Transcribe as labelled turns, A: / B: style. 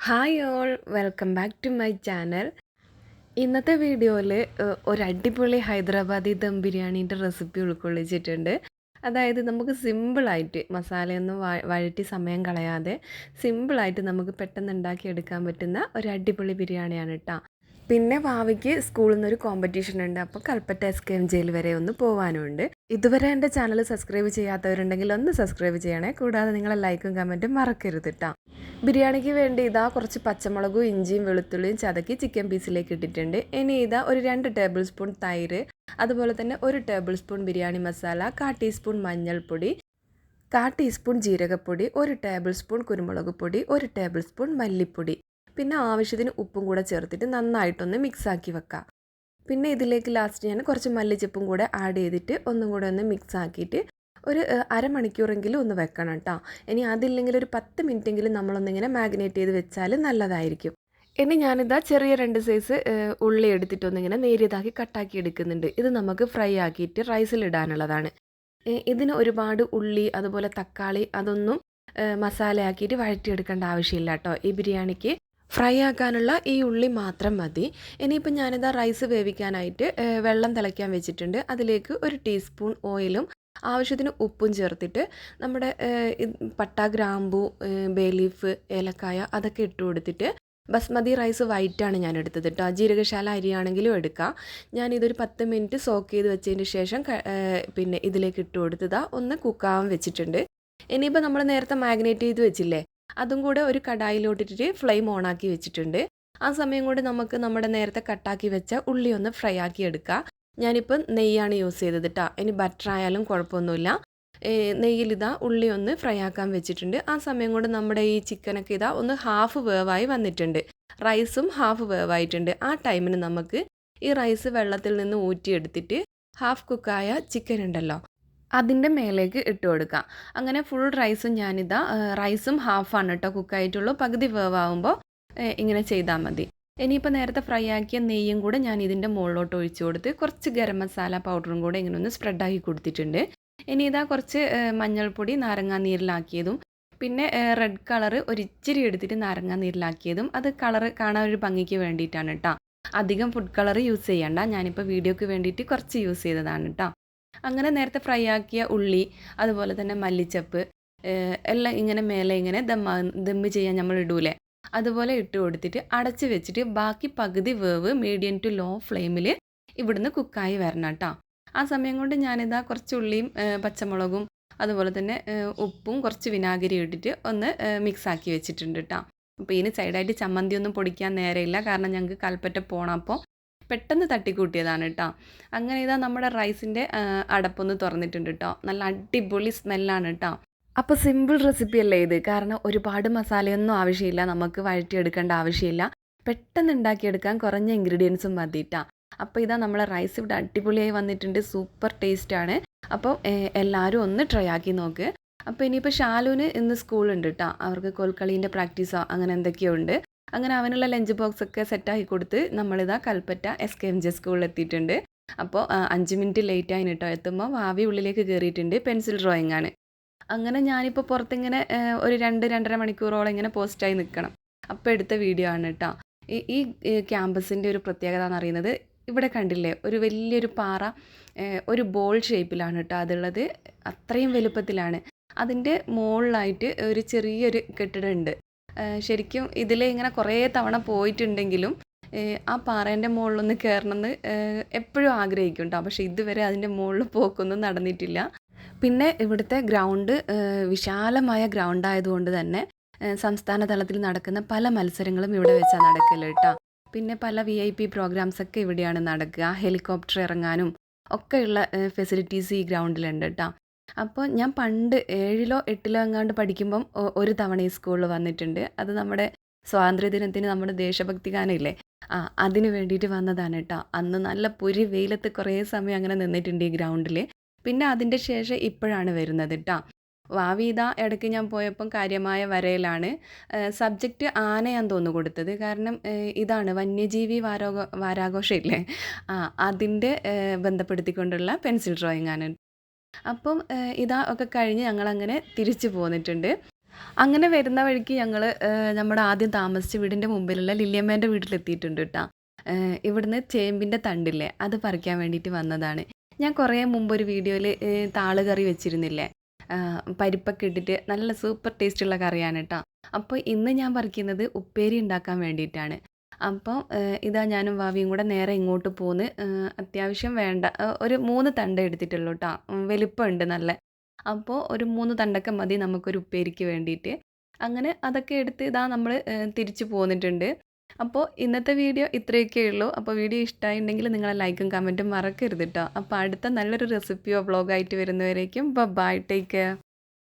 A: Hi all welcome back to my channel ഇന്നത്തെ വീഡിയോയിൽ ഒരു അടിപൊളി ഹൈദരാബാദി ദം ബിരിയാണീന്റെ റെസിപ്പി ഉൾക്കൊള്ളിച്ചിട്ടുണ്ട്. അതായത് നമുക്ക് സിമ്പിളായിട്ട് മസാലയൊന്നും വഴറ്റി സമയം കളയാതെ സിമ്പിളായിട്ട് നമുക്ക് പെട്ടെന്ന് ഉണ്ടാക്കിയെടുക്കാൻ പറ്റുന്ന ഒരു അടിപൊളി ബിരിയാണിയാണ് കേട്ടോ പിന്നെ ഭാവിക്ക് സ്കൂളിൽ നിന്നൊരു കോമ്പറ്റീഷൻ ഉണ്ട്. അപ്പോൾ Kalpetta S K M J വരെ ഒന്ന് പോകാനുണ്ട് ഇതുവരെ എന്റെ ചാനൽ സബ്സ്ക്രൈബ് ചെയ്യാത്തവരുണ്ടെങ്കിൽ ഒന്ന് സബ്സ്ക്രൈബ് ചെയ്യണേ. കൂടാതെ നിങ്ങളെ ലൈക്കും കമന്റും മറക്കരുത് കേട്ടോ ബിരിയാണിക്ക് വേണ്ടി ഇതാ കുറച്ച് പച്ചമുളകും ഇഞ്ചിയും വെളുത്തുള്ളിയും ചതക്കി ചിക്കൻ പീസിലേക്ക് ഇട്ടിട്ടുണ്ട്. ഇനി ഇതാ ഒരു രണ്ട് ടേബിൾ സ്പൂൺ തൈര് അതുപോലെ തന്നെ ഒരു ടേബിൾ സ്പൂൺ ബിരിയാണി മസാല കാ ടീസ്പൂൺ മഞ്ഞൾപ്പൊടി കാ ടീസ്പൂൺ ജീരകപ്പൊടി ഒരു ടേബിൾ സ്പൂൺ കുരുമുളക് പൊടി ഒരു ടേബിൾ സ്പൂൺ മല്ലിപ്പൊടി. പിന്നെ ആവശ്യത്തിന് ഉപ്പും കൂടെ ചേർത്തിട്ട് നന്നായിട്ടൊന്ന് മിക്സാക്കി വെക്കുക വെക്കാം. പിന്നെ ഇതിലേക്ക് ലാസ്റ്റ് ഞാൻ കുറച്ച് മല്ലിച്ചപ്പും കൂടെ ആഡ് ചെയ്തിട്ട് ഒന്നും കൂടെ ഒന്ന് മിക്സ് ആക്കിയിട്ട് ഒരു അരമണിക്കൂറെങ്കിലും ഒന്ന് വെക്കണം കേട്ടോ ഇനി അതില്ലെങ്കിൽ ഒരു പത്ത് മിനിറ്റെങ്കിലും നമ്മളൊന്നിങ്ങനെ മാഗ്നേറ്റ് ചെയ്ത് വെച്ചാൽ നല്ലതായിരിക്കും. ഇനി ഞാനിതാ ചെറിയ രണ്ട് സൈസ് ഉള്ളി എടുത്തിട്ടൊന്നിങ്ങനെ നേരിയതാക്കി കട്ടാക്കി എടുക്കുന്നുണ്ട്. ഇത് നമുക്ക് ഫ്രൈ ആക്കിയിട്ട് റൈസിൽ ഇടാനുള്ളതാണ്. ഇതിന് ഒരുപാട് ഉള്ളി അതുപോലെ തക്കാളി അതൊന്നും മസാലയാക്കിയിട്ട് വഴറ്റിയെടുക്കേണ്ട ആവശ്യമില്ല കേട്ടോ ഈ ബിരിയാണിക്ക് ഫ്രൈ ആക്കാനുള്ള ഈ ഉള്ളി മാത്രം മതി. ഇനിയിപ്പോൾ ഞാനിതാ റൈസ് വേവിക്കാനായിട്ട് വെള്ളം തിളയ്ക്കാൻ വെച്ചിട്ടുണ്ട്. അതിലേക്ക് ഒരു ടീസ്പൂൺ ഓയിലും ആവശ്യത്തിന് ഉപ്പും ചേർത്തിട്ട് നമ്മുടെ പട്ട ഗ്രാമ്പു ബേലീഫ് ഏലക്കായ അതൊക്കെ ഇട്ട് കൊടുത്തിട്ട് ബസ്മതി റൈസ് വൈറ്റാണ് ഞാൻ എടുത്തത് കേട്ടോ ജീരകശാല അരിയാണെങ്കിലും എടുക്കാം. ഞാൻ ഇതൊരു പത്ത് മിനിറ്റ് സോക്ക് ചെയ്ത് വെച്ചതിന് ശേഷം പിന്നെ ഇതിലേക്ക് ഇട്ട് കൊടുത്തതാ ഒന്ന് കുക്കാവാൻ വെച്ചിട്ടുണ്ട്. ഇനിയിപ്പോൾ നമ്മൾ നേരത്തെ മാഗ്നേറ്റ് ചെയ്ത് വെച്ചില്ലേ അതും കൂടെ ഒരു കടായിലോട്ടിട്ട് ഫ്ലെയിം ഓൺ ആക്കി വെച്ചിട്ടുണ്ട്. ആ സമയം കൊണ്ട് നമുക്ക് നമ്മുടെ നേരത്തെ കട്ടാക്കി വെച്ച ഉള്ളി ഒന്ന് ഫ്രൈ ആക്കി എടുക്കാം. ഞാനിപ്പം നെയ്യാണ് യൂസ് ചെയ്തത് കേട്ടോ ഇനി ബട്ടർ ആയാലും കുഴപ്പമൊന്നുമില്ല. നെയ്യിലിതാ ഉള്ളി ഒന്ന് ഫ്രൈ ആക്കാൻ വെച്ചിട്ടുണ്ട്. ആ സമയം കൊണ്ട് നമ്മുടെ ഈ ചിക്കനൊക്കെ ഇതാ ഒന്ന് ഹാഫ് വേവായി വന്നിട്ടുണ്ട്. റൈസും ഹാഫ് വേവായിട്ടുണ്ട്. ആ ടൈമിന് നമുക്ക് ഈ റൈസ് വെള്ളത്തിൽ നിന്ന് ഊറ്റിയെടുത്തിട്ട് ഹാഫ് കുക്കായ ചിക്കൻ ഉണ്ടല്ലോ. അതിന്റെ മേലേക്ക് ഇട്ട് കൊടുക്കാം അങ്ങനെ ഫുൾ റൈസും ഞാനിതാ റൈസും ഹാഫാണ് കേട്ടോ കുക്കായിട്ടുള്ളൂ പകുതി വേവാകുമ്പോൾ ഇങ്ങനെ ചെയ്താൽ മതി. ഇനിയിപ്പോൾ നേരത്തെ ഫ്രൈ ആക്കിയ നെയ്യും കൂടെ ഞാൻ ഇതിന്റെ മുകളിലോട്ട് ഒഴിച്ചു കൊടുത്ത് കുറച്ച് ഗരം മസാല പൗഡറും കൂടെ ഇങ്ങനെ ഒന്ന് സ്പ്രെഡാക്കി കൊടുത്തിട്ടുണ്ട്. ഇനി ഇതാ കുറച്ച് മഞ്ഞൾപ്പൊടി നാരങ്ങാ നീരിലാക്കിയതും പിന്നെ റെഡ് കളർ ഒരിച്ചിരി എടുത്തിട്ട് നാരങ്ങാ നീരിലാക്കിയതും അത് കളർ കാണാൻ ഒരു ഭംഗിക്ക് വേണ്ടിയിട്ടാണ് കേട്ടോ അധികം ഫുഡ് കളർ യൂസ് ചെയ്യണ്ട. ഞാനിപ്പോൾ വീഡിയോക്ക് വേണ്ടിയിട്ട് കുറച്ച് യൂസ് ചെയ്തതാണ് കേട്ടോ അങ്ങനെ നേരത്തെ ഫ്രൈ ആക്കിയ ഉള്ളി അതുപോലെ തന്നെ മല്ലിച്ചപ്പ് എല്ലാം ഇങ്ങനെ മേലെ ഇങ്ങനെ ദമ്മ ദമ്മ് ചെയ്യാൻ നമ്മൾ ഇടൂലേ. അതുപോലെ ഇട്ട് കൊടുത്തിട്ട് അടച്ച് വെച്ചിട്ട് ബാക്കി പകുതി വേവ് മീഡിയം ടു ലോ ഫ്ലെയിമിൽ ഇവിടുന്ന് കുക്കായി വരണം കേട്ടോ. ആ സമയം കൊണ്ട് ഞാനിതാ കുറച്ച് ഉള്ളിയും പച്ചമുളകും അതുപോലെ തന്നെ ഉപ്പും കുറച്ച് വിനാഗിരി ഇട്ടിട്ട് ഒന്ന് മിക്സ് ആക്കി വെച്ചിട്ടുണ്ട് കേട്ടോ. അപ്പോൾ ഇതിന് സൈഡായിട്ട് ചമ്മന്തി ഒന്നും പൊടിക്കാൻ നേരമില്ല കാരണം ഞങ്ങൾക്ക് കൽപ്പറ്റ പോകണം അപ്പോൾ പെട്ടെന്ന് തട്ടിക്കൂട്ടിയതാണ് കേട്ടോ അങ്ങനെ ഇതാ നമ്മുടെ റൈസിന്റെ അടപ്പൊന്ന് തുറന്നിട്ടുണ്ട് കേട്ടോ നല്ല അടിപൊളി സ്മെല്ലാണ് കേട്ടോ അപ്പോൾ സിമ്പിൾ റെസിപ്പി അല്ലേ ഇത്? കാരണം ഒരുപാട് മസാലയൊന്നും ആവശ്യമില്ല. നമുക്ക് വഴറ്റിയെടുക്കേണ്ട ആവശ്യമില്ല. പെട്ടെന്ന് ഉണ്ടാക്കിയെടുക്കാൻ കുറഞ്ഞ ഇൻഗ്രീഡിയൻസും മതിയിട്ടാ അപ്പോൾ ഇതാ നമ്മളെ റൈസ് ഇവിടെ അടിപൊളിയായി വന്നിട്ടുണ്ട്. സൂപ്പർ ടേസ്റ്റാണ് അപ്പോൾ എല്ലാവരും ഒന്ന് ട്രൈ ആക്കി നോക്ക്. അപ്പോൾ ഇനിയിപ്പോൾ ഷാലുവിന് ഇന്ന് സ്കൂളുണ്ട് കേട്ടോ അവർക്ക് കോൽക്കളീന്റെ പ്രാക്ടീസോ അങ്ങനെ എന്തൊക്കെയോ ഉണ്ട്. അങ്ങനെ അവനുള്ള ലഞ്ച് ബോക്സ് ഒക്കെ സെറ്റാക്കി കൊടുത്ത് നമ്മളിതാ Kalpetta S K M J സ്കൂളിൽ എത്തിയിട്ടുണ്ട് അപ്പോൾ അഞ്ച് മിനിറ്റ് ലേറ്റ് ആയി കേട്ടോ എത്തുമ്പോൾ വാവി ഉള്ളിലേക്ക് കയറിയിട്ടുണ്ട് പെൻസിൽ ഡ്രോയിങ് ആണ്. അങ്ങനെ ഞാനിപ്പോൾ പുറത്തിങ്ങനെ ഒരു രണ്ട് രണ്ടര മണിക്കൂറോളം ഇങ്ങനെ പോസ്റ്റായി നിൽക്കണം അപ്പോൾ എടുത്ത വീഡിയോ ആണ് കേട്ടോ ഈ ഈ ക്യാമ്പസിന്റെ ഒരു പ്രത്യേകത എന്ന് പറയുന്നത് ഇവിടെ കണ്ടില്ലേ ഒരു വലിയൊരു പാറ ഒരു ബോൾ ഷേപ്പിലാണ് കേട്ടോ അതുള്ളത്. അത്രയും വലുപ്പത്തിലാണ്. അതിന്റെ മുകളിലായിട്ട് ഒരു ചെറിയൊരു കെട്ടിടമുണ്ട്. ശരിക്കും ഇതിൽ ഇങ്ങനെ കുറേ തവണ പോയിട്ടുണ്ടെങ്കിലും ആ പാറേന്റെ മുകളിലൊന്ന് കയറണമെന്ന് എപ്പോഴും ആഗ്രഹിക്കും കേട്ടോ പക്ഷേ ഇതുവരെ അതിന്റെ മുകളിൽ പോക്കൊന്നും നടന്നിട്ടില്ല. പിന്നെ ഇവിടുത്തെ ഗ്രൗണ്ട് വിശാലമായ ഗ്രൗണ്ട് ആയതുകൊണ്ട് തന്നെ സംസ്ഥാന തലത്തിൽ നടക്കുന്ന പല മത്സരങ്ങളും ഇവിടെ വെച്ചാണ് നടക്കൽ കേട്ടോ പിന്നെ പല വി ഐ പി പ്രോഗ്രാംസൊക്കെ ഇവിടെയാണ് നടക്കുക. ഹെലികോപ്റ്റർ ഇറങ്ങാനും ഒക്കെയുള്ള ഫെസിലിറ്റീസ് ഈ ഗ്രൗണ്ടിലുണ്ട് കേട്ടോ അപ്പോൾ ഞാൻ പണ്ട് ഏഴിലോ എട്ടിലോ എങ്ങാണ്ട് പഠിക്കുമ്പം ഒരു തവണ ഈ സ്കൂളിൽ വന്നിട്ടുണ്ട്. അത് നമ്മുടെ സ്വാതന്ത്ര്യദിനത്തിന് നമ്മുടെ ദേശഭക്തി ഗാനമില്ലേ ആ അതിന് വേണ്ടിയിട്ട് വന്നതാണ് കേട്ടോ അന്ന് നല്ല പുരി വെയിലത്ത് കുറേ സമയം അങ്ങനെ നിന്നിട്ടുണ്ട് ഈ ഗ്രൗണ്ടിൽ പിന്നെ അതിന്റെ ശേഷം ഇപ്പോഴാണ് വരുന്നത് കേട്ടോ വാവീത ഇടയ്ക്ക് ഞാൻ പോയപ്പം കാര്യമായ വരയിലാണ്. സബ്ജക്റ്റ് ആനയാന്ന് തോന്നുന്നു കൊടുത്തത്. കാരണം ഇതാണ് വന്യജീവി വാരോ വാരാഘോഷം ഇല്ലേ? ആ അതിന്റെ ബന്ധപ്പെടുത്തിക്കൊണ്ടുള്ള പെൻസിൽ ഡ്രോയിങ് ആണ് അപ്പം ഇതാ ഒക്കെ കഴിഞ്ഞ് ഞങ്ങളങ്ങനെ തിരിച്ചു പോന്നിട്ടുണ്ട്. അങ്ങനെ വരുന്ന വഴിക്ക് ഞങ്ങൾ നമ്മുടെ ആദ്യം താമസിച്ച വീടിന്റെ മുമ്പിലുള്ള ലില്ലിയമ്മേന്റെ വീട്ടിലെത്തിയിട്ടുണ്ട് കേട്ടോ. ഇവിടുന്ന് ചേമ്പിന്റെ തണ്ടില്ലേ അത് പറിക്കാൻ വേണ്ടിയിട്ട് വന്നതാണ്. ഞാൻ കുറേ മുമ്പ് ഒരു വീഡിയോയിൽ താൾ കറി വെച്ചിരുന്നില്ലേ? പരിപ്പൊക്കെ ഇട്ടിട്ട് നല്ല സൂപ്പർ ടേസ്റ്റുള്ള കറിയാണ് കേട്ടോ. അപ്പോൾ ഇന്ന് ഞാൻ പറിക്കുന്നത് ഉപ്പേരി ഉണ്ടാക്കാൻ വേണ്ടിയിട്ടാണ്. അപ്പോൾ ഇതാ ഞാനും വാവിയും കൂടെ നേരെ ഇങ്ങോട്ട് പോന്ന്. അത്യാവശ്യം വേണ്ട. ഒരു മൂന്ന് തണ്ട് എടുത്തിട്ടുള്ളൂ കേട്ടോ വലിപ്പമുണ്ട് നല്ല. അപ്പോൾ ഒരു മൂന്ന് തണ്ടൊക്കെ മതി നമുക്കൊരു ഉപ്പേരിക്ക് വേണ്ടിയിട്ട് അങ്ങനെ അതൊക്കെ എടുത്ത് ഇതാ നമ്മൾ തിരിച്ചു പോന്നിട്ടുണ്ട്. അപ്പോൾ ഇന്നത്തെ വീഡിയോ ഇത്രയൊക്കെ ഉള്ളൂ. അപ്പോൾ വീഡിയോ ഇഷ്ടമായിട്ടുണ്ടെങ്കിൽ നിങ്ങളെ ലൈക്കും കമന്റും മറക്കരുത് കേട്ടോ അപ്പോൾ അടുത്ത നല്ലൊരു റെസിപ്പിയോ വ്ളോഗായിട്ട് വരുന്നവരേക്കും ബൈ ടേക്ക് കെയർ.